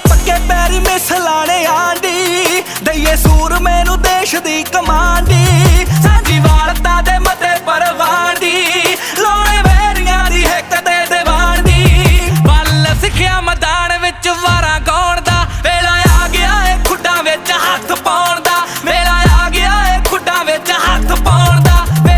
ਪੱਕੇ ਪੈਰੀ ਮਿਸ ਲਾਣੇ ਆਂਦੀ ਦਈਏ ਸੂਰ ਮੈਨੂੰ ਦੇਸ਼ ਦੀ ਕਮਾਂਡੀ।